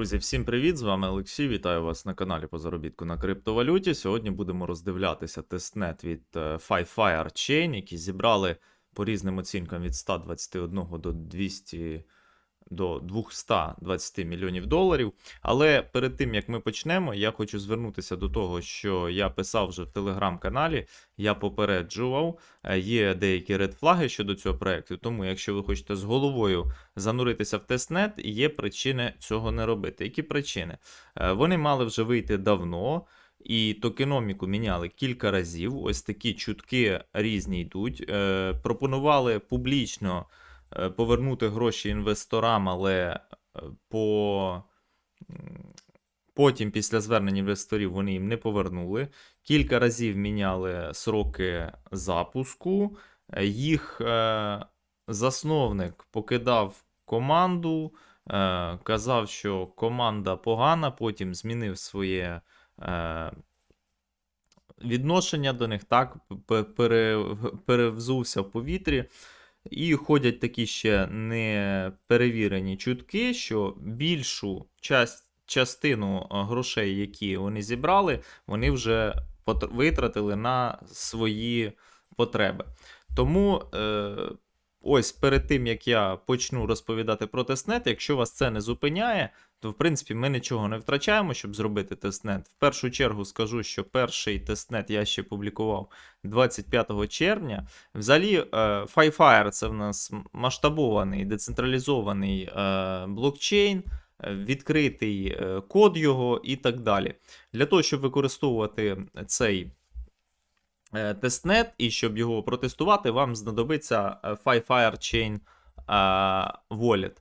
Друзі, всім привіт! З вами Олексій. Вітаю вас на каналі по заробітку на криптовалюті. Сьогодні будемо роздивлятися тестнет від е, Firefire Chain, які зібрали по різним оцінкам від 121 до 200 до 220 мільйонів доларів. Але перед тим як ми почнемо, я хочу звернутися до того, що я писав вже в телеграм-каналі. Я попереджував, е, є деякі редфлаги щодо цього проекту. Тому, якщо ви хочете з головою зануритися в тестнет, є причини цього не робити. Які причини? Е, Вони мали вже вийти давно. І токеноміку міняли кілька разів. Ось такі чутки різні йдуть. Е, пропонували публічно повернути гроші інвесторам, але е, по... потім, після звернення інвесторів, вони їм не повернули. Кілька разів міняли сроки запуску. Е, Їх е, засновник покидав команду, е, казав, що команда погана, потім змінив своє е, відношення до них, так, перевзувся в повітрі. І ходять такі ще неперевірені чутки, що більшу часть, частину грошей, які вони зібрали, вони вже витратили на свої потреби. Тому е, ось перед тим як я почну розповідати про тестнет, якщо вас це не зупиняє, то в принципі ми нічого не втрачаємо, щоб зробити тестнет. В першу чергу скажу, що перший тестнет я ще публікував 25 червня. Взагалі, е, FiFire це в нас масштабований децентралізований е, блокчейн. е, Відкритий код його і так далі. Для того, щоб використовувати цей тестнет і щоб його протестувати, вам знадобиться е, FiFire Chain е, Wallet.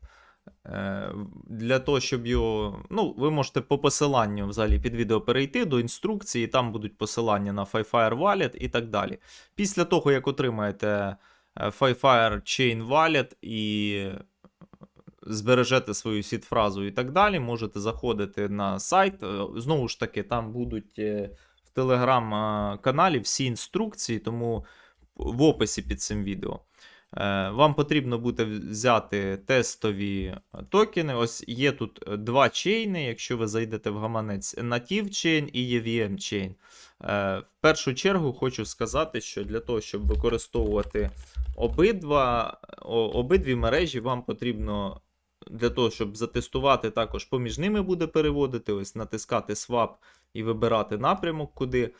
Е, Для того, щоб його. Ну, ви можете по посиланню взагалі під відео перейти до інструкції, там будуть посилання на FiFire Wallet і так далі. Після того, як отримаєте е, FiFire Chain Wallet і збережете свою сід-фразу і так далі, можете заходити на сайт. Е, Знову ж таки, там будуть е, в телеграм-каналі всі інструкції, тому в описі під цим відео. Е, Вам потрібно буде взяти тестові токени. Ось є тут е, два чейни, якщо ви зайдете в гаманець Native Chain і EVM Chain. Е, В першу чергу хочу сказати, що для того, щоб використовувати обидва, обидві мережі, вам потрібно для того, щоб затестувати, також поміж ними буде переводити, ось натискати Swap і вибирати напрямок, куди. Е,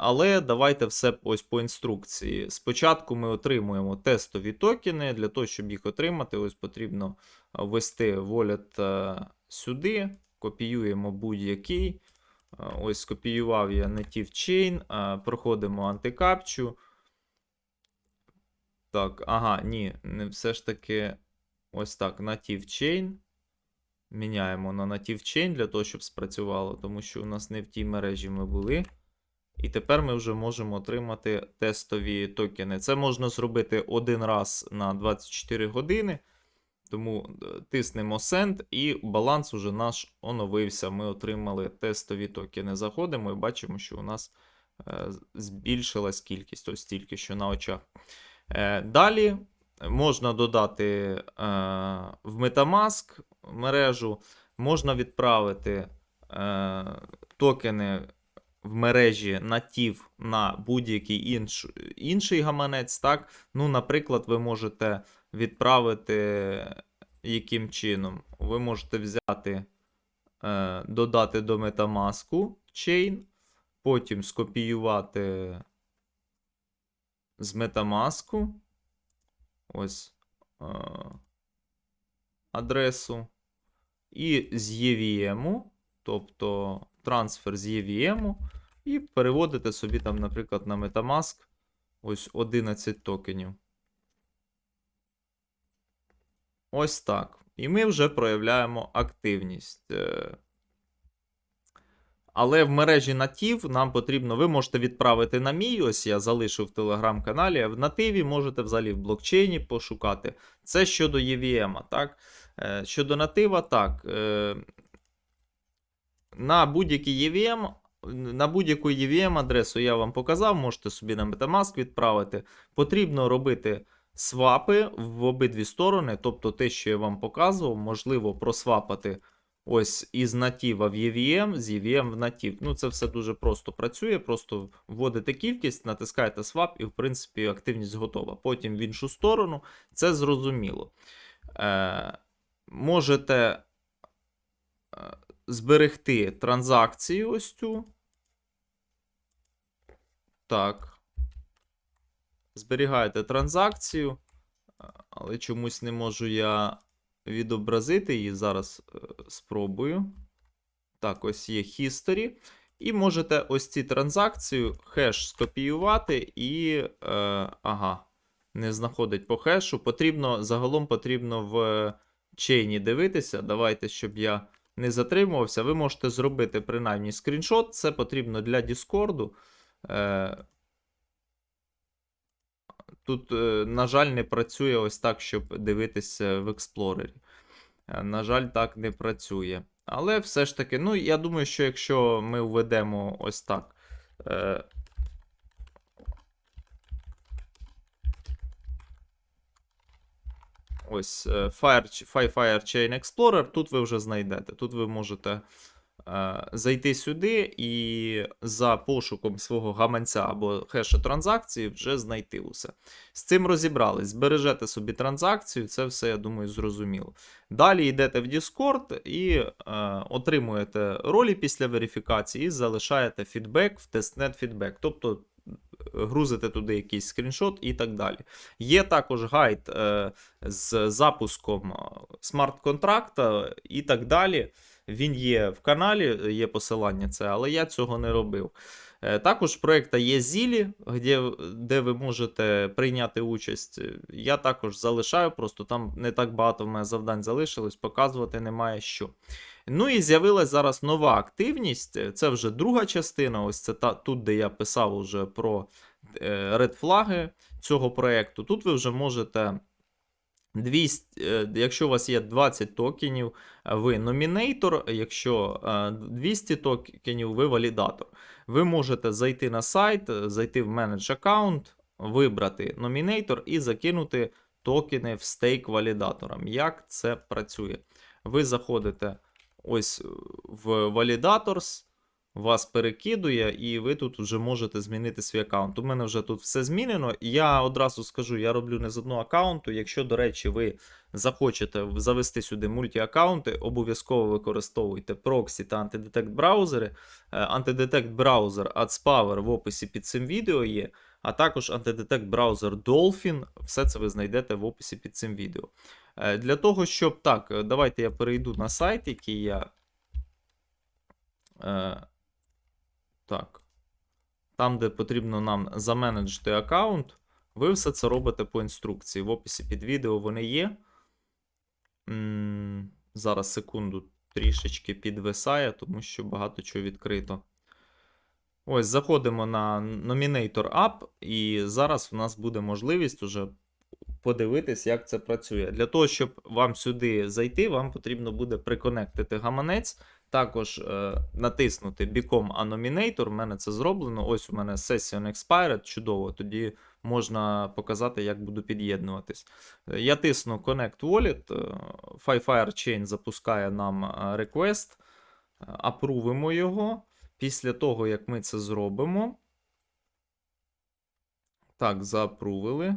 Але давайте все ось по інструкції. Спочатку ми отримуємо тестові токени. Для того, щоб їх отримати, ось потрібно ввести wallet е, сюди, копіюємо будь-який. Е, Ось скопіював я Native Chain, проходимо антикапчу. Так, ага, ні, не все ж таки ось так, Native Chain. Міняємо на Native Chain для того, щоб спрацювало, тому що у нас не в тій мережі ми були. І тепер ми вже можемо отримати тестові токени. Це можна зробити один раз на 24 години. Тому е, тиснемо Send і баланс уже наш оновився. Ми отримали тестові токени. Заходимо і бачимо, що у нас е, збільшилась кількість, ось тільки що на очах. Е, Далі можна додати е, в Metamask мережу, можна відправити е, токени в мережі натів на будь-який інш, інший гаманець. Так? Ну, наприклад, ви можете відправити яким чином? Ви можете взяти, е, додати до Metamask chain, потім скопіювати з Metamask ось е, адресу. І з EVM, тобто трансфер з EVM, і переводите собі там, наприклад, на Metamask ось 11 токенів. Ось так. І ми вже проявляємо активність. Але в мережі натив нам потрібно, ви можете відправити на мій, ось я залишив в телеграм-каналі, а в нативі можете взагалі в блокчейні пошукати. Це щодо EVM, так? Е, Щодо натива, так. е, На будь-який EVM, на будь-яку EVM адресу я вам показав, можете собі на Metamask відправити. Потрібно робити свапи в обидві сторони, тобто те, що я вам показував, можливо просвапати ось із натива в EVM, з EVM в натив. Ну, це все дуже просто працює. Просто вводите кількість, натискаєте swap, і, в принципі, активність готова. Потім в іншу сторону. Це зрозуміло. Е, можете е, зберегти транзакцію ось цю. Так. Зберігаєте транзакцію, але чомусь не можу я відобразити її. Зараз е, спробую. Так, ось є history. І можете ось ці транзакцію хеш скопіювати і. Е, ага, не знаходить по хешу. Потрібно, загалом потрібно в чейні дивитися. Давайте, щоб я не затримувався. Ви можете зробити принаймні скріншот. Це потрібно для Discord. Е, Тут, е, на жаль, не працює ось так, щоб дивитися в експлорері. Е, На жаль, так не працює. Але все ж таки, ну, я думаю, що якщо ми введемо ось так. Е, Ось е, Fire, Fire Chain Explorer, тут ви вже знайдете. Тут ви можете зайти сюди і за пошуком свого гаманця або хеша транзакції вже знайти усе. З цим розібрались. Збережете собі транзакцію, це все, я думаю, зрозуміло. Далі йдете в Discord і е, отримуєте ролі після верифікації і залишаєте фідбек в тестнет фідбек. Тобто грузите туди якийсь скріншот і так далі. Є також гайд е, з запуском е, смарт-контракта і так далі. Він є в каналі, є посилання це, але я цього не робив. Е, Також проєкта є Зілі, де, де ви можете прийняти участь. Я також залишаю, просто там не так багато в мене завдань залишилось, показувати немає що. Ну і з'явилась зараз нова активність. Це вже друга частина. Ось це та, тут, де я писав уже про е, редфлаги цього проєкту. Тут ви вже можете. 200, е, якщо у вас є 20 токенів, е, ви номінейтор, якщо е, 200 токенів, ви валідатор. Ви можете зайти на сайт, е, зайти в менедж аккаунт, вибрати номінейтор і закинути токени в стейк валідаторам. Як це працює? Ви заходите ось в Validators, вас перекидує, і ви тут вже можете змінити свій аккаунт. У мене вже тут все змінено. Я одразу скажу, я роблю не з одного аккаунту. Якщо, до речі, ви захочете завести сюди мультіаккаунти, обов'язково використовуйте проксі та антидетект браузери. Е, Антидетект браузер AdsPower в описі під цим відео є, а також антидетект браузер Dolphin. Все це ви знайдете в описі під цим відео. Е, Для того, щоб так, е, давайте я перейду на сайт, який я. Так. Там, де потрібно нам заменеджити аккаунт, ви все це робите по інструкції. В описі під відео вони є. Зараз секунду трішечки підвисає, тому що багато чого відкрито. Ось, заходимо на Nominator App, і зараз у нас буде можливість уже подивитись, як це працює. Для того, щоб вам сюди зайти, вам потрібно буде приконектити гаманець, також е, натиснути Become a Nominator. У мене це зроблено. Ось у мене Session Expired, чудово. Тоді можна показати, як буду під'єднуватись. Е, Я тисну Connect Wallet, е, FiFire Chain запускає нам е, request, е, апрувимо його. Після того, як ми це зробимо. Так, заапрувили.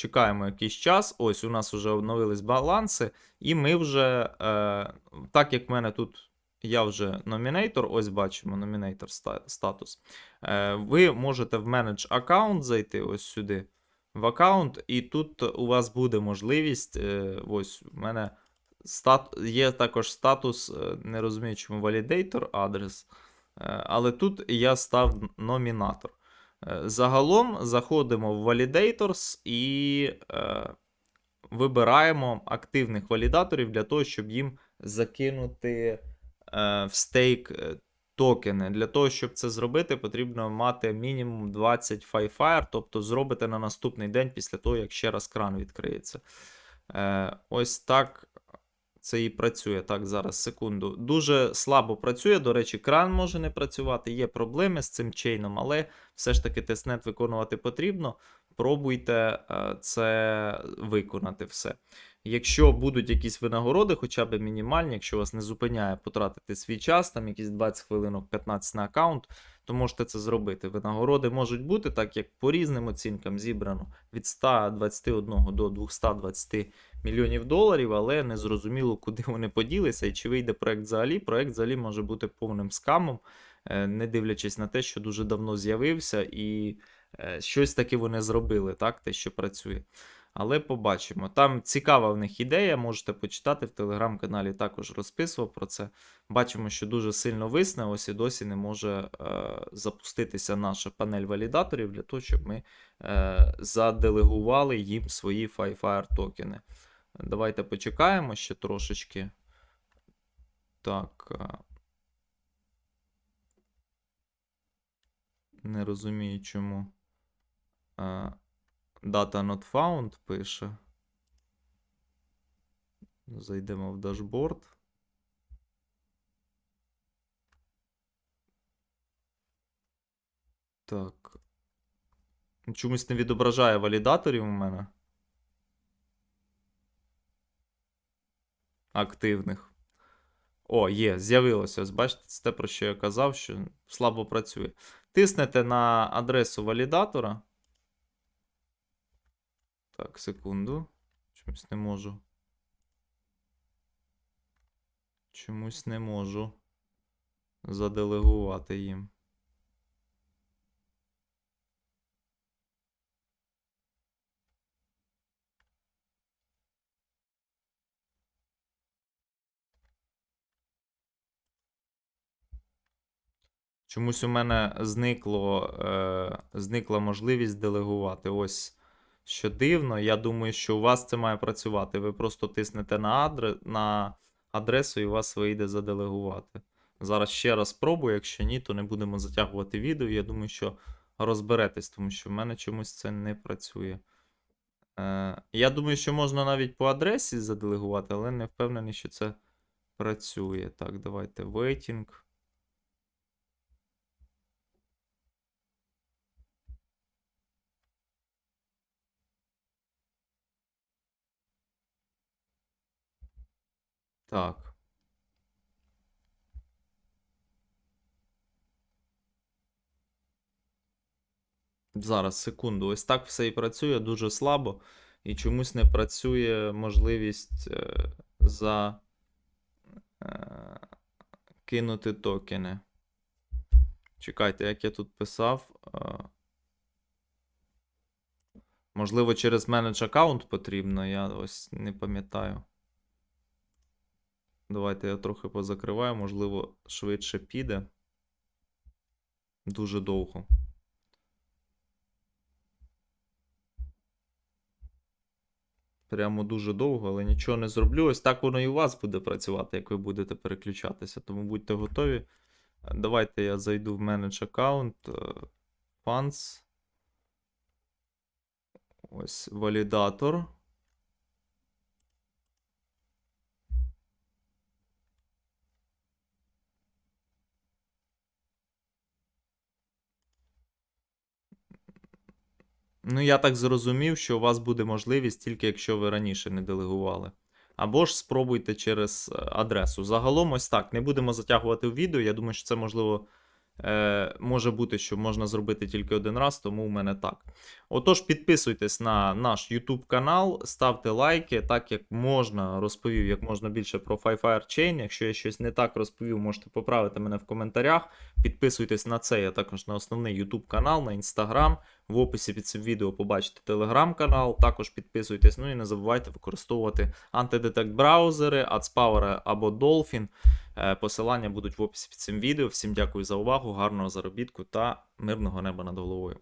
Чекаємо якийсь час. Ось у нас вже обновились баланси, і ми вже, е, так як в мене тут я вже номінейтор, ось бачимо номінейтор статус. Е, ви можете в менедж аккаунт зайти ось сюди в аккаунт, і тут у вас буде можливість. Е, ось у мене стат, є також статус, е, не розумію, чому validator адрес. Е, але тут я став номінатор. Е, Загалом заходимо в Validators і е, вибираємо активних валідаторів для того, щоб їм закинути е, в стейк е, токени. Для того, щоб це зробити, потрібно мати мінімум 20 FiFire, тобто зробите на наступний день після того, як ще раз кран відкриється. Е, ось так це і працює. Так, зараз, секунду. Дуже слабо працює. До речі, кран може не працювати. Є проблеми з цим чейном, але все ж таки тестнет виконувати потрібно. пробуйте е, це виконати все. Якщо будуть якісь винагороди, хоча б мінімальні, якщо вас не зупиняє потратити свій час, там якісь 20 хвилинок, 15 на аккаунт, то можете це зробити. Винагороди можуть бути, так як по різним оцінкам зібрано від 121 до 220 мільйонів доларів, але не зрозуміло, куди вони поділися і чи вийде проект взагалі. Проект взагалі може бути повним скамом, е, не дивлячись на те, що дуже давно з'явився, і е, щось таки вони зробили, так, те, що працює. Але побачимо. Там цікава в них ідея, можете почитати в телеграм-каналі, також розписував про це. Бачимо, що дуже сильно висне, ось і досі не може е, запуститися наша панель валідаторів для того, щоб ми е, заделегували їм свої FiFire токени. Давайте почекаємо ще трошечки. Так. е, Не розумію, чому. Е, Data not found пише. Зайдемо в дашборд. Так. Чомусь не відображає валідаторів у мене. Активних. О, є, з'явилося. Бачите, це те, про що я казав, що слабо працює. Тиснете на адресу валідатора. Так, секунду. Чомусь не можу. Чомусь не можу заделегувати їм. Чомусь у мене зникло, е, зникла можливість делегувати. Ось що дивно. Я думаю, що у вас це має працювати. Ви просто тиснете на, адре, на адресу і у вас вийде заделегувати. Зараз ще раз спробую, якщо ні, то не будемо затягувати відео. Я думаю, що розберетесь, тому що в мене чомусь це не працює. Е, я думаю, що можна навіть по адресі заделегувати, але не впевнений, що це працює. Так, давайте waiting. Так. Зараз, секунду. Ось так все і працює дуже слабо. І чомусь не працює можливість е, за е, кинути токени. Чекайте, як я тут писав. Е, можливо, через менедж аккаунт потрібно, я ось не пам'ятаю. Давайте я трохи позакриваю, можливо, швидше піде. Дуже довго. Прямо дуже довго, але нічого не зроблю. Ось так воно і у вас буде працювати, як ви будете переключатися. Тому будьте готові. Давайте я зайду в менедж аккаунт. Funds. Ось валідатор. Ну, я так зрозумів, що у вас буде можливість тільки якщо ви раніше не делегували. Або ж спробуйте через е, адресу. Загалом, ось так. Не будемо затягувати в відео. Я думаю, що це можливо е, може бути, що можна зробити тільки один раз, тому у мене так. Отож, підписуйтесь на наш YouTube канал, ставте лайки, так як можна розповів, як можна більше про Fi-Fire Chain. Якщо я щось не так розповів, можете поправити мене в коментарях. Підписуйтесь на це, а також на основний YouTube канал, на Instagram. В описі під цим відео побачите телеграм-канал, також підписуйтесь. Ну і не забувайте використовувати антидетект браузери, AdsPower або Dolphin. Е, Посилання будуть в описі під цим відео. Всім дякую за увагу, гарного заробітку та мирного неба над головою.